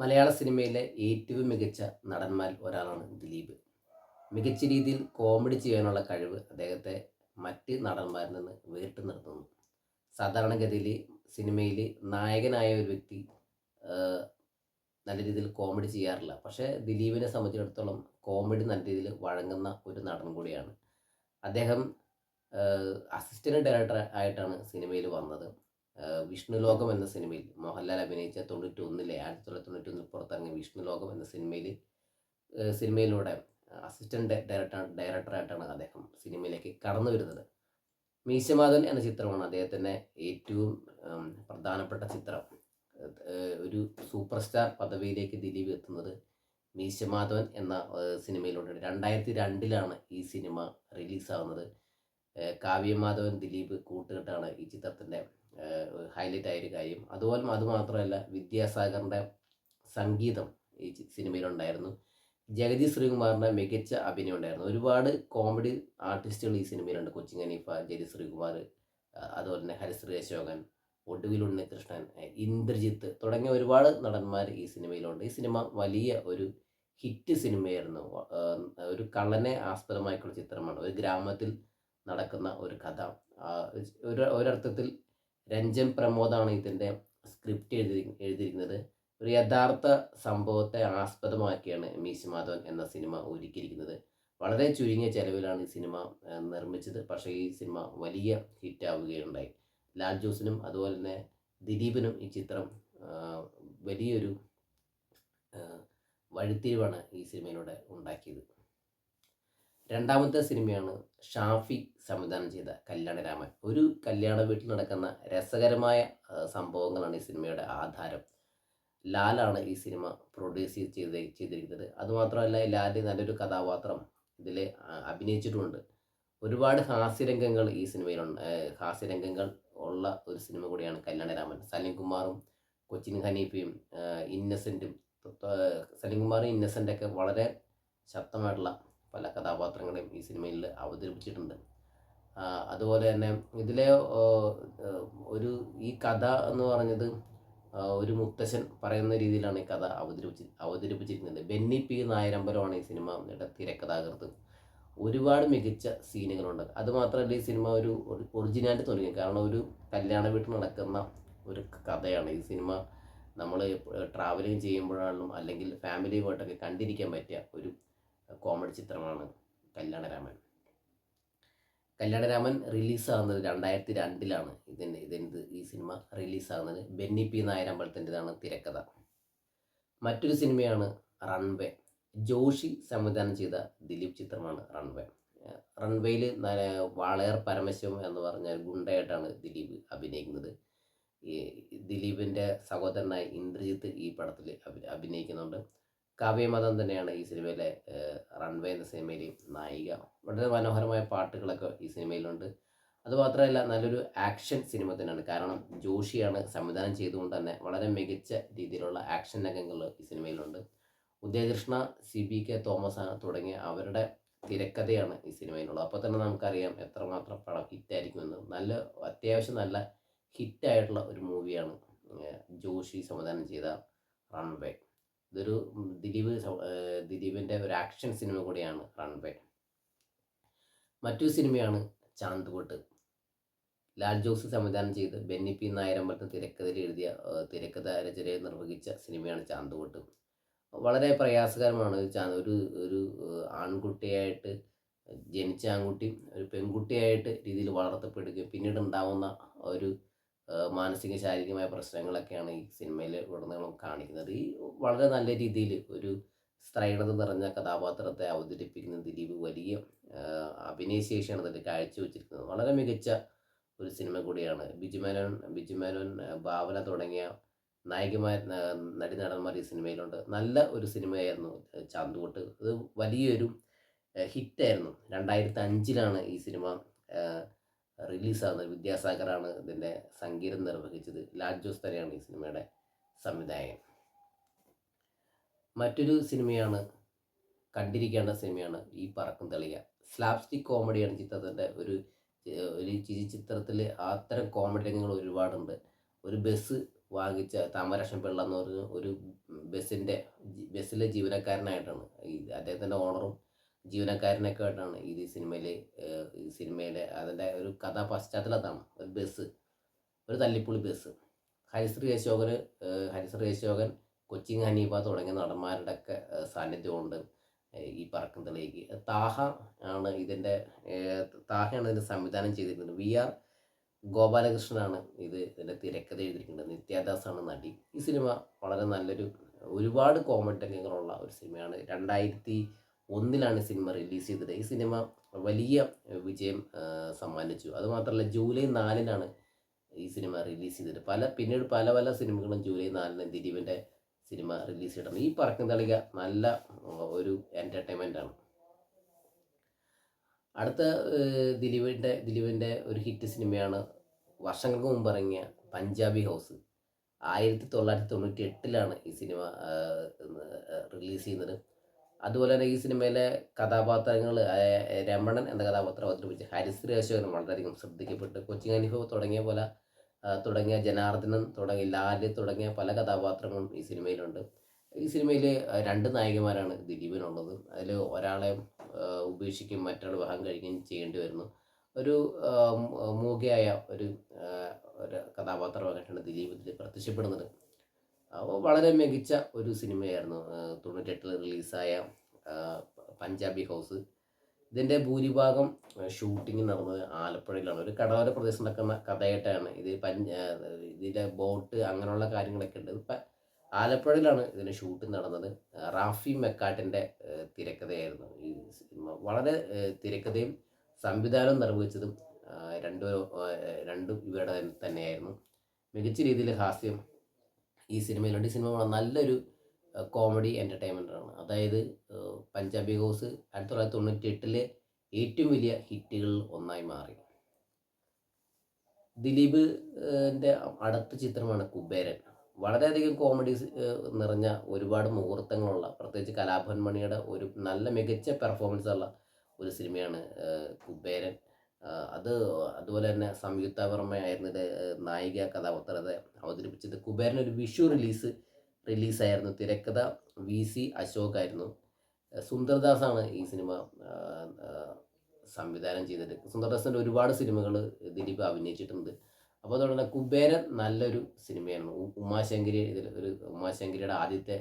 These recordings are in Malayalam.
മലയാള സിനിമയിലെ ഏറ്റവും മികച്ച നടന്മാരിൽ ഒരാളാണ് ദിലീപ്. മികച്ച രീതിയിൽ കോമഡി ചെയ്യാനുള്ള കഴിവ് അദ്ദേഹത്തെ മറ്റ് നടന്മാരിൽ നിന്ന് വേറിട്ട് നിർത്തുന്നു. സാധാരണഗതിയിൽ സിനിമയിൽ നായകനായ ഒരു വ്യക്തി നല്ല രീതിയിൽ കോമഡി ചെയ്യാറില്ല. പക്ഷേ ദിലീപിനെ സംബന്ധിച്ചിടത്തോളം കോമഡി നല്ല രീതിയിൽ വഴങ്ങുന്ന ഒരു നടൻ കൂടിയാണ്. അദ്ദേഹം അസിസ്റ്റന്റ് ഡയറക്ടർ ആയിട്ടാണ് സിനിമയിൽ വന്നത്. ആഹ് വിഷ്ണുലോകം എന്ന സിനിമയിൽ മോഹൻലാൽ അഭിനയിച്ച തൊണ്ണൂറ്റി ഒന്നിലെ ആയിരത്തി തൊള്ളായിരത്തി തൊണ്ണൂറ്റി ഒന്നിൽ പുറത്തിറങ്ങിയ വിഷ്ണു ലോകം എന്ന സിനിമയിൽ സിനിമയിലൂടെ അസിസ്റ്റന്റ് ഡയറക്ടർ ഡയറക്ടറായിട്ടാണ് അദ്ദേഹം സിനിമയിലേക്ക് കടന്നു വരുന്നത്. മീശമാധവൻ എന്ന ചിത്രമാണ് അദ്ദേഹത്തിന്റെ ഏറ്റവും പ്രധാനപ്പെട്ട ചിത്രം. ഒരു സൂപ്പർ സ്റ്റാർ പദവിയിലേക്ക് ദിലീപ് എത്തുന്നത് മീശമാധവൻ എന്ന സിനിമയിലൂടെ. രണ്ടായിരത്തി രണ്ടിലാണ് ഈ സിനിമ റിലീസാവുന്നത്. കാവ്യമാധവൻ ദിലീപ് കൂട്ടുകെട്ടാണ് ഈ ചിത്രത്തിന്റെ ഹൈലൈറ്റ് ആയൊരു കാര്യം. അതുപോലെ അതുമാത്രമല്ല വിദ്യാസാഗറിന്റെ സംഗീതം ഈ സിനിമയിലുണ്ടായിരുന്നു. ജഗതി ശ്രീകുമാറിന്റെ മികച്ച അഭിനയം ഉണ്ടായിരുന്നു. ഒരുപാട് കോമഡി ആർട്ടിസ്റ്റുകൾ ഈ സിനിമയിലുണ്ട്. കൊച്ചിൻ ഹനീഫ ജഗതി ശ്രീകുമാർ അതുപോലെ തന്നെ ഹരിശ്രീ അശോകൻ ഒടുവിൽ ഉണ്ണികൃഷ്ണൻ ഇന്ദ്രജിത്ത് തുടങ്ങിയ ഒരുപാട് നടന്മാർ ഈ സിനിമയിലുണ്ട്. ഈ സിനിമ വലിയ ഒരു ഹിറ്റ് സിനിമയായിരുന്നു. ഒരു കള്ളനെ ആസ്പദമായിട്ടുള്ള ചിത്രമാണ്. ഒരു ഗ്രാമത്തിൽ നടക്കുന്ന ഒരു കഥ. ഒരു ഒരർത്ഥത്തിൽ രഞ്ജൻ പ്രമോദാണ് ഇതിന്റെ സ്ക്രിപ്റ്റ് എഴുതി എഴുതിയിരിക്കുന്നത് ഒരു യഥാർത്ഥ സംഭവത്തെ ആസ്പദമാക്കിയാണ് മീശ മാധവൻ എന്ന സിനിമ ഒരുക്കിയിരിക്കുന്നത്. വളരെ ചുരുങ്ങിയ ചെലവിലാണ് ഈ സിനിമ നിർമ്മിച്ചത്. പക്ഷേ ഈ സിനിമ വലിയ ഹിറ്റാവുകയുണ്ടായി ലാൽ ജോസിനും അതുപോലെ തന്നെ ദിലീപിനും ഈ ചിത്രം വലിയൊരു വഴിത്തിരിവാണ് ഈ സിനിമയിലൂടെ ഉണ്ടാക്കിയത്. രണ്ടാമത്തെ സിനിമയാണ് ഷാഫി സംവിധാനം ചെയ്ത കല്യാണരാമൻ. ഒരു കല്യാണ വീട്ടിൽ നടക്കുന്ന രസകരമായ സംഭവങ്ങളാണ് ഈ സിനിമയുടെ ആധാരം. ലാലാണ് ഈ സിനിമ പ്രൊഡ്യൂസ് ചെയ്ത് ചെയ്തിരിക്കുന്നത്. അതുമാത്രമല്ല ലാൽ നല്ലൊരു കഥാപാത്രം ഇതിൽ അഭിനയിച്ചിട്ടുമുണ്ട് ഒരുപാട് ഹാസ്യരംഗങ്ങൾ ഈ സിനിമയിലുണ്ട് ഹാസ്യരംഗങ്ങൾ ഉള്ള ഒരു സിനിമ കൂടിയാണ് കല്യാണരാമൻ. സലീംകുമാറും കൊച്ചിൻ ഹനീഫയും ഇന്നസെന്റും ഏഹ് ഇന്നസെന്റൊക്കെ വളരെ ശക്തമായിട്ടുള്ള പല കഥാപാത്രങ്ങളെയും ഈ സിനിമയിൽ അവതരിപ്പിച്ചിട്ടുണ്ട്. അതുപോലെ തന്നെ ഇതിലെ ഒരു ഈ കഥ എന്ന് പറഞ്ഞത് ഒരു മുത്തശ്ശൻ പറയുന്ന രീതിയിലാണ് ഈ കഥ അവതരിപ്പിച്ച് അവതരിപ്പിച്ചിരിക്കുന്നത്. ബെന്നി പി നായരമ്പലമാണ് ഈ സിനിമയുടെ തിരക്കഥാകൃത്ത്. ഒരുപാട് മികച്ച സീനുകളുണ്ട്. അതുമാത്രമല്ല ഈ സിനിമ ഒരു ഒറിജിനാലിറ്റി തോന്നി കാരണം ഒരു കല്യാണ വീട്ടിൽ നടക്കുന്ന ഒരു കഥയാണ്. ഈ സിനിമ നമ്മൾ ട്രാവലിംഗ് ചെയ്യുമ്പോഴാണെങ്കിലും അല്ലെങ്കിൽ ഫാമിലിയുമായിട്ടൊക്കെ കണ്ടിരിക്കാൻ പറ്റിയ ഒരു കോമഡി ചിത്രമാണ് കല്യാണരാമൻ. കല്യാണരാമൻ റിലീസാകുന്നത് രണ്ടായിരത്തി രണ്ടിലാണ് ഇതിന്റെ ഇതിന്റെ ഈ സിനിമ റിലീസാകുന്നത്? ബെന്നി പി നായരമ്പലത്തിന്റെതാണ് തിരക്കഥ. മറ്റൊരു സിനിമയാണ് റൺവേ. ജോഷി സംവിധാനം ചെയ്ത ദിലീപ് ചിത്രമാണ് റൺവേ. റൺവേയിൽ വാളയർ പരമശിവം എന്ന് പറഞ്ഞ ഗുണ്ടയായിട്ടാണ് ദിലീപ് അഭിനയിക്കുന്നത്. ഈ ദിലീപിന്റെ സഹോദരനായ ഇന്ദ്രജിത്ത് ഈ പടത്തിൽ അഭിനയിക്കുന്നുണ്ട്. കാവ്യമതം തന്നെയാണ് ഈ സിനിമയിലെ റൺവേ എന്ന സിനിമയിലെ നായിക. വളരെ മനോഹരമായ പാട്ടുകളൊക്കെ ഈ സിനിമയിലുണ്ട്. അതുമാത്രമല്ല നല്ലൊരു ആക്ഷൻ സിനിമ തന്നെയാണ്. കാരണം ജോഷിയാണ് സംവിധാനം ചെയ്തുകൊണ്ട് തന്നെ വളരെ മികച്ച രീതിയിലുള്ള ആക്ഷൻ രംഗങ്ങൾ ഈ സിനിമയിലുണ്ട്. Udayakrishna C B K Thomas തുടങ്ങിയ അവരുടെ തിരക്കഥയാണ് ഈ സിനിമയിലുള്ളത്. അപ്പോൾ തന്നെ നമുക്കറിയാം എത്രമാത്രം പടം ഹിറ്റായിരിക്കുമെന്ന് നല്ല അത്യാവശ്യം നല്ല ഹിറ്റായിട്ടുള്ള ഒരു മൂവിയാണ് ജോഷി സംവിധാനം ചെയ്ത റൺവേ ഇതൊരു ദിലീപ് ദിലീപിന്റെ ഒരു ആക്ഷൻ സിനിമ കൂടിയാണ് റൺവേ മറ്റൊരു സിനിമയാണ് ചാന്തുകൊട്ട് ലാൽ ജോസ് സംവിധാനം ചെയ്ത് ബെന്നി പി നായരമ്പലത്തിന് തിരക്കഥയിൽ എഴുതിയ തിരക്കഥ രചനയെ നിർവഹിച്ച സിനിമയാണ് ചാന്തുകൊട്ട് വളരെ പ്രയാസകരമാണ് ഒരു ഒരു ആൺകുട്ടിയായിട്ട് ജനിച്ച ആൺകുട്ടി ഒരു പെൺകുട്ടിയായിട്ട് രീതിയിൽ വളർത്തപ്പെടുകയും പിന്നീട് ഉണ്ടാവുന്ന ഒരു മാനസിക ശാരീരികമായ പ്രശ്നങ്ങളൊക്കെയാണ് ഈ സിനിമയിൽ ഉടനീളം കാണിക്കുന്നത്. ഈ വളരെ നല്ല രീതിയിൽ ഒരു സ്ത്രൈണത നിറഞ്ഞ കഥാപാത്രത്തെ അവതരിപ്പിക്കുന്ന ദിലീപ് വലിയ അഭിനയശേഷിയാണ് അതിൽ കാഴ്ചവെച്ചിരിക്കുന്നത്. വളരെ മികച്ച ഒരു സിനിമ കൂടിയാണ്. ബിജുമേനോൻ ബിജുമേനോൻ ഭാവന തുടങ്ങിയ നായികമാർ നടി നടന്മാർ ഈ സിനിമയിലുണ്ട്. നല്ല ഒരു സിനിമയായിരുന്നു ചാന്തുകൊട്ട്. അത് വലിയൊരു ഹിറ്റായിരുന്നു. രണ്ടായിരത്തി അഞ്ചിലാണ് ഈ സിനിമ റിലീസാകുന്നത് വിദ്യാസാഗറാണ് ഇതിന്റെ സംഗീതം നിർവഹിച്ചത്. ലാൽ ജോസ് തന്നെയാണ് ഈ സിനിമയുടെ സംവിധായകൻ. മറ്റൊരു സിനിമയാണ് കണ്ടിരിക്കേണ്ട സിനിമയാണ് ഈ പറക്കും തെളിയ. സ്ലാപ്സ്റ്റിക് കോമഡിയാണ് ചിത്രത്തിന്റെ ഒരു ഒരു ചിരി ചിത്രത്തിൽ അത്തരം കോമഡി രംഗങ്ങൾ ഒരുപാടുണ്ട്. ഒരു ബസ് വാങ്ങിച്ച താമരക്ഷം പിള്ള എന്ന് പറഞ്ഞ ഒരു ബസ്സിന്റെ ബസ്സിലെ ജീവനക്കാരനായിട്ടാണ് ഈ അദ്ദേഹത്തിന്റെ ഓണറും ജീവനക്കാരനൊക്കെ ആയിട്ടാണ് ഇത് ഈ സിനിമയിൽ ഈ സിനിമയിലെ അതിന്റെ ഒരു കഥാ പശ്ചാത്തലത്താണ് ഒരു ബസ് ഒരു തല്ലിപ്പുള്ളി ബസ്. ഹരിശ്രീ അശോകന് ഹരിശ്രീ അശോകൻ കൊച്ചിൻ ഹനീഫ തുടങ്ങിയ നടന്മാരുടെ ഒക്കെ സാന്നിധ്യമുണ്ട് ഈ പറക്കുന്നതിലേക്ക് താഹ ആണ് ഇതിന്റെ താഹയാണ് ഇതിന്റെ സംവിധാനം ചെയ്തിരിക്കുന്നത്. വി ആർ ഗോപാലകൃഷ്ണനാണ് ഇത് ഇതിന്റെ തിരക്കഥ എഴുതിയിരിക്കുന്നത്. നിത്യാദാസാണ് നടി. ഈ സിനിമ വളരെ നല്ലൊരു ഒരുപാട് കോമഡി രംഗങ്ങളുള്ള ഒരു സിനിമയാണ്. രണ്ടായിരത്തി ഒന്നിലാണ് സിനിമ റിലീസ് ചെയ്തത്. ഈ സിനിമ വലിയ വിജയം സമ്മാനിച്ചു. അതുമാത്രമല്ല ജൂലൈ നാലിനാണ് ഈ സിനിമ റിലീസ് ചെയ്തത്. പല പിന്നീട് പല പല സിനിമകളും ജൂലൈ നാലിന് ദിലീപിന്റെ സിനിമ റിലീസ് ചെയ്തിട്ടുണ്ട് ഈ പറക്കും തളിക നല്ല ഒരു എന്റർടൈൻമെന്റ് ആണ്. അടുത്ത ദിലീപിന്റെ ദിലീപിന്റെ ഒരു ഹിറ്റ് സിനിമയാണ് വർഷങ്ങൾക്ക് മുമ്പ് ഇറങ്ങിയ പഞ്ചാബി ഹൗസ്. ആയിരത്തി തൊള്ളായിരത്തി തൊണ്ണൂറ്റി എട്ടിലാണ് ഈ സിനിമ റിലീസ് ചെയ്യുന്നത്. അതുപോലെ തന്നെ ഈ സിനിമയിലെ കഥാപാത്രങ്ങൾ രമണൻ എന്ന കഥാപാത്രം അവതരിപ്പിച്ച ഹരിശ്രീ അശോകൻ വളരെയധികം ശ്രദ്ധിക്കപ്പെട്ടു കൊച്ചിൻ ഹനീഫ് തുടങ്ങിയ പോലെ തുടങ്ങിയ ജനാർദ്ദനൻ തുടങ്ങിയ ലാൽ തുടങ്ങിയ പല കഥാപാത്രങ്ങളും ഈ സിനിമയിലുണ്ട്. ഈ സിനിമയിൽ രണ്ട് നായികമാരാണ് ദിലീപിനുള്ളത്. അതിൽ ഒരാളെ ഉപേക്ഷിക്കും മറ്റൊരാൾ വിവാഹം കഴിക്കുകയും ചെയ്യേണ്ടി വരുന്നു. ഒരു മൂകയായ ഒരു കഥാപാത്രമായിട്ടാണ് ദിലീപ് ഇതിൽ പ്രത്യക്ഷപ്പെടുന്നത്. വളരെ മികച്ച ഒരു സിനിമയായിരുന്നു തൊണ്ണൂറ്റെട്ടിൽ റിലീസായ പഞ്ചാബി ഹൗസ്. ഇതിന്റെ ഭൂരിഭാഗം ഷൂട്ടിംഗ് നടന്നത് ആലപ്പുഴയിലാണ്. ഒരു കടവര പ്രദേശം നടക്കുന്ന കഥയായിട്ടാണ്. ഇത് പഞ്ച ഇതിന്റെ ബോട്ട് അങ്ങനെയുള്ള കാര്യങ്ങളൊക്കെ ഉണ്ട്. ഇപ്പം ആലപ്പുഴയിലാണ് ഇതിന്റെ ഷൂട്ട് നടന്നത്. റാഫി മെക്കാട്ടിന്റെ തിരക്കഥയായിരുന്നു ഈ സിനിമ. വളരെ തിരക്കഥയും സംവിധാനവും നിർവഹിച്ചതും രണ്ടു രണ്ടും ഇവരുടെ തന്നെയായിരുന്നു. മികച്ച രീതിയിൽ ഹാസ്യം ഈ സിനിമയിലുണ്ട് ഈ സിനിമ നല്ലൊരു കോമഡി എന്റർടൈൻമെന്റ് ആണ്. അതായത് പഞ്ചാബി ഹൗസ് ആയിരത്തി തൊള്ളായിരത്തി തൊണ്ണൂറ്റി എട്ടിലെ ഏറ്റവും വലിയ ഹിറ്റുകളിൽ ഒന്നായി മാറി. ദിലീപ് ന്റെ അടുത്ത ചിത്രമാണ് കുബേരൻ. വളരെയധികം കോമഡി നിറഞ്ഞ ഒരുപാട് മുഹൂർത്തങ്ങളുള്ള പ്രത്യേകിച്ച് കലാഭവൻ മണിയുടെ ഒരു നല്ല മികച്ച പെർഫോമൻസ് ഉള്ള ഒരു സിനിമയാണ് കുബേരൻ. അത് അതുപോലെ തന്നെ സംയുക്ത വർമ്മയായിരുന്നു ഇത് നായിക കഥാപാത്രത്തെ അവതരിപ്പിച്ചത് കുബേരൻ ഒരു വിഷു റിലീസ് റിലീസായിരുന്നു. തിരക്കഥ വി സി അശോക് ആയിരുന്നു സുന്ദർദാസാണ് ഈ സിനിമ സംവിധാനം ചെയ്തത്. സുന്ദർദാസിന്റെ ഒരുപാട് സിനിമകൾ ദിലീപ് അഭിനയിച്ചിട്ടുണ്ട്. അപ്പോൾ അതുകൊണ്ട് തന്നെ കുബേരൻ നല്ലൊരു സിനിമയായിരുന്നു. ഉമാശങ്കരി ഇതിൽ ഒരു ഉമാശങ്കരിയുടെ ആദ്യത്തെ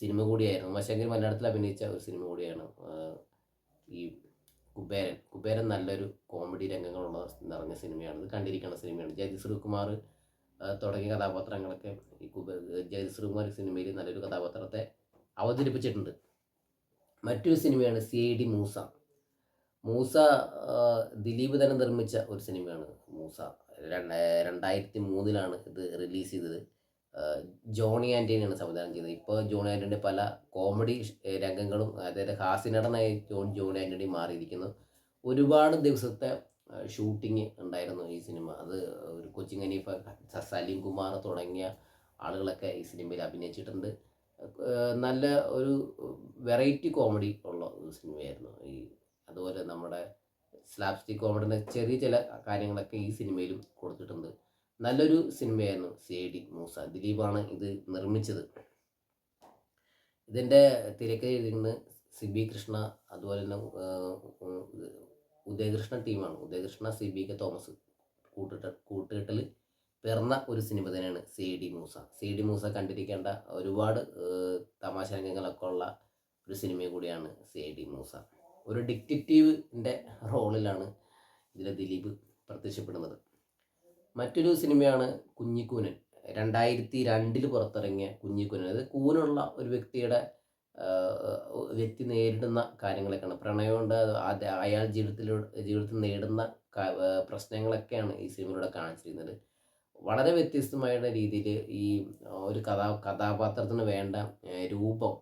സിനിമ കൂടിയായിരുന്നു. ഉമാശങ്കരി മലയാളത്തിൽ അഭിനയിച്ച ഒരു സിനിമ കൂടിയാണ് ഈ കുബേരൻ. കുബേരൻ നല്ലൊരു കോമഡി രംഗങ്ങളുള്ള നിറഞ്ഞ സിനിമയാണ് ഇത് കണ്ടിരിക്കുന്ന സിനിമയാണ് ജയതി ശ്രീകുമാർ തുടങ്ങിയ കഥാപാത്രങ്ങളൊക്കെ ഈ കുബേ ജയതി ശ്രീകുമാർ സിനിമയിൽ നല്ലൊരു കഥാപാത്രത്തെ അവതരിപ്പിച്ചിട്ടുണ്ട്. മറ്റൊരു സിനിമയാണ് C I D Moosa. Moosa Dileep തന്നെ നിർമ്മിച്ച ഒരു സിനിമയാണ് മൂസ. രണ്ട രണ്ടായിരത്തി മൂന്നിലാണ് ഇത് റിലീസ് ചെയ്തത്. ജോണി ആന്റണിയാണ് സംവിധാനം ചെയ്തത് ഇപ്പോൾ ജോണി ആന്റണി പല കോമഡി രംഗങ്ങളും അതായത് ഹാസ്യനടനായി ജോൺ ജോണി ആന്റണി മാറിയിരിക്കുന്നു. ഒരുപാട് ദിവസത്തെ ഷൂട്ടിങ് ഉണ്ടായിരുന്നു ഈ സിനിമ. അത് ഒരു കൊച്ചിൻ ഹനീഫ സലീം കുമാർ തുടങ്ങിയ ആളുകളൊക്കെ ഈ സിനിമയിൽ അഭിനയിച്ചിട്ടുണ്ട്. നല്ല ഒരു വെറൈറ്റി കോമഡി ഉള്ള ഒരു സിനിമയായിരുന്നു ഈ അതുപോലെ നമ്മുടെ സ്ലാപ്സ്റ്റിക് കോമഡിന്റെ ചെറിയ ചില കാര്യങ്ങളൊക്കെ ഈ സിനിമയിലും കൊടുത്തിട്ടുണ്ട്. നല്ലൊരു സിനിമയായിരുന്നു സി ഐ ഡി മൂസ. ദിലീപാണ് ഇത് നിർമ്മിച്ചത്. ഇതിന്റെ തിരക്കഥ എഴുതിയിരുന്നത് സിബി കൃഷ്ണ അതുപോലെ തന്നെ ഉദയകൃഷ്ണ ടീമാണ്. Udayakrishna C B K Thomas കൂട്ടിട്ട കൂട്ടുകെട്ടിൽ പിറന്ന ഒരു സിനിമ തന്നെയാണ് C D Moosa. C D Moosa കണ്ടിരിക്കേണ്ട ഒരുപാട് തമാശ രംഗങ്ങളൊക്കെ ഉള്ള ഒരു സിനിമ കൂടിയാണ് സി ഡി മൂസ. ഒരു ഡിക്റ്റേറ്റീവിന്റെ റോളിലാണ് ഇതിൽ ദിലീപ് പ്രത്യക്ഷപ്പെടുന്നത്. മറ്റൊരു സിനിമയാണ് കുഞ്ഞിക്കൂനൻ. രണ്ടായിരത്തി രണ്ടിൽ പുറത്തിറങ്ങിയ കുഞ്ഞിക്കൂനൻ. അത് കൂനുള്ള ഒരു വ്യക്തിയുടെ വ്യക്തി നേരിടുന്ന കാര്യങ്ങളൊക്കെയാണ്. പ്രണയം കൊണ്ട് അത് അയാൾ ജീവിതത്തിലൂടെ ജീവിതത്തിൽ നേടുന്ന പ്രശ്നങ്ങളൊക്കെയാണ് ഈ സിനിമയിലൂടെ കാണിച്ചിരുന്നത് വളരെ വ്യത്യസ്തമായ രീതിയിൽ ഈ ഒരു കഥാ കഥാപാത്രത്തിന് വേണ്ട രൂപം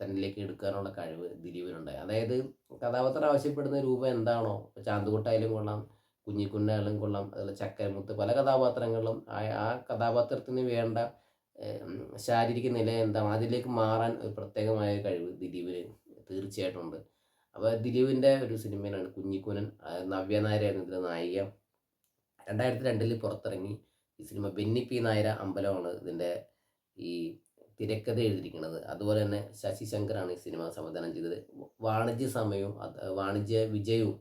തന്നിലേക്ക് എടുക്കാനുള്ള കഴിവ് ദിലീപിനുണ്ടായി. അതായത് കഥാപാത്രം ആവശ്യപ്പെടുന്ന രൂപം എന്താണോ ചാന്തുകുട്ടായാലും കൊള്ളാം കുഞ്ഞിക്കുന്നായാലും കൊള്ളാം. അതുപോലെ ചക്കരമുത്ത് പല കഥാപാത്രങ്ങളും ആ ആ കഥാപാത്രത്തിന് വേണ്ട ശാരീരിക നില എന്താണ് അതിലേക്ക് മാറാൻ ഒരു പ്രത്യേകമായ കഴിവ് ദിലീപിന് തീർച്ചയായിട്ടും ഉണ്ട്. അപ്പോൾ ദിലീപിന്റെ ഒരു സിനിമയിലാണ് കുഞ്ഞിക്കുനൻ നവ്യ നായരായിരുന്നു ഇതിലെ നായിക. രണ്ടായിരത്തി രണ്ടിൽ പുറത്തിറങ്ങി. ഈ സിനിമ ബെന്നി പി നായര അമ്പലമാണ് ഇതിന്റെ ഈ തിരക്കഥ എഴുതിയിരിക്കുന്നത്. അതുപോലെ തന്നെ ശശി ശങ്കറാണ് ഈ സിനിമ സംവിധാനം ചെയ്തത്. വാണിജ്യ സമയവും വാണിജ്യ വിജയവും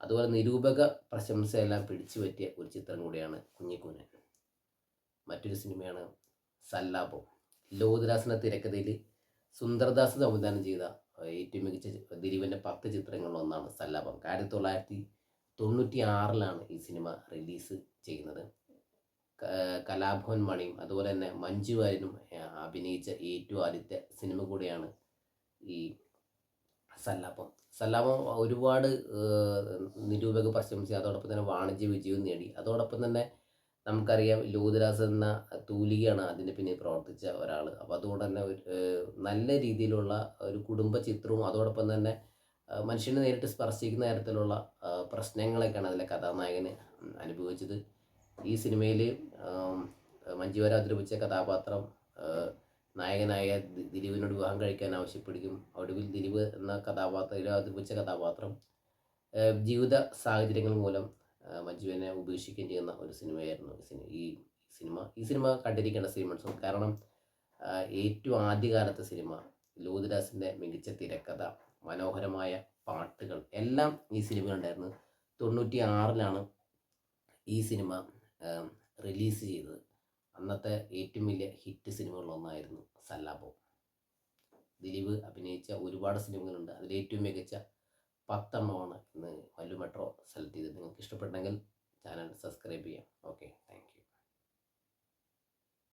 അതുപോലെ നിരൂപക പ്രശംസയെല്ലാം പിടിച്ചു പറ്റിയ ഒരു ചിത്രം കൂടിയാണ് കുഞ്ഞിക്കൂനൻ മറ്റൊരു സിനിമയാണ് സല്ലാപം. ലോകദാസിന്റെ തിരക്കഥയിൽ സുന്ദർദാസ് സംവിധാനം ചെയ്ത ഏറ്റവും മികച്ച ദിലീപിന്റെ പത്ത് ചിത്രങ്ങളിൽ ഒന്നാണ് സല്ലാപം. ആയിരത്തി തൊള്ളായിരത്തി തൊണ്ണൂറ്റി ആറിലാണ് ഈ സിനിമ റിലീസ് ചെയ്യുന്നത്. കലാഭവൻ മണിയും അതുപോലെ തന്നെ മഞ്ജു വാര്യനും അഭിനയിച്ച ഏറ്റവും ആദ്യത്തെ സിനിമ കൂടിയാണ് ഈ സല്ലാപം. സല്ലാപം ഒരുപാട് നിരൂപക പ്രശംസ അതോടൊപ്പം തന്നെ വാണിജ്യ വിജയവും നേടി. അതോടൊപ്പം തന്നെ നമുക്കറിയാം ലൂതരാസ് എന്ന തൂലികയാണ് അതിന് പിന്നെ പ്രവർത്തിച്ച ഒരാൾ അപ്പോൾ അതുകൊണ്ട് തന്നെ ഒരു നല്ല രീതിയിലുള്ള ഒരു കുടുംബ ചിത്രവും അതോടൊപ്പം തന്നെ മനുഷ്യനെ നേരിട്ട് സ്പർശിക്കുന്ന തരത്തിലുള്ള പ്രശ്നങ്ങളൊക്കെയാണ് അതിലെ കഥാനായകന് അനുഭവിച്ചത്. ഈ സിനിമയിൽ മഞ്ജുവാര അവതരിപ്പിച്ച കഥാപാത്രം നായകനായ ദിലീപിനോട് വിവാഹം കഴിക്കാൻ ആവശ്യപ്പെടുകയും ഒടുവിൽ ദിലീപ് എന്ന കഥാപാത്രം അവതരിപ്പിച്ച കഥാപാത്രം ജീവിത സാഹചര്യങ്ങൾ മൂലം മജുവിനെ ഉപേക്ഷിക്കുകയും ചെയ്യുന്ന ഒരു സിനിമയായിരുന്നു ഈ സിനിമ. ഈ സിനിമ കണ്ടിരിക്കേണ്ട സിനിമ കാരണം ഏറ്റവും ആദ്യകാലത്തെ സിനിമ ലോതിദാസിന്റെ മികച്ച തിരക്കഥ മനോഹരമായ പാട്ടുകൾ എല്ലാം ഈ സിനിമയിലുണ്ടായിരുന്നു. തൊണ്ണൂറ്റി ആറിലാണ് ഈ സിനിമ റിലീസ് ചെയ്തത്. അന്നത്തെ ഏറ്റവും വലിയ ഹിറ്റ് സിനിമകളിലൊന്നായിരുന്നു സല്ലാബോ ദിലീപ് അഭിനയിച്ച ഒരുപാട് സിനിമകളുണ്ട്. അതിൽ ഏറ്റവും മികച്ച പത്തെണ്ണമാണ് ഇന്ന് വല്ലു മെട്രോ സെലക്ട് ചെയ്തത്. നിങ്ങൾക്ക് ഇഷ്ടപ്പെട്ടെങ്കിൽ ചാനൽ സബ്സ്ക്രൈബ് ചെയ്യാം. Okay thank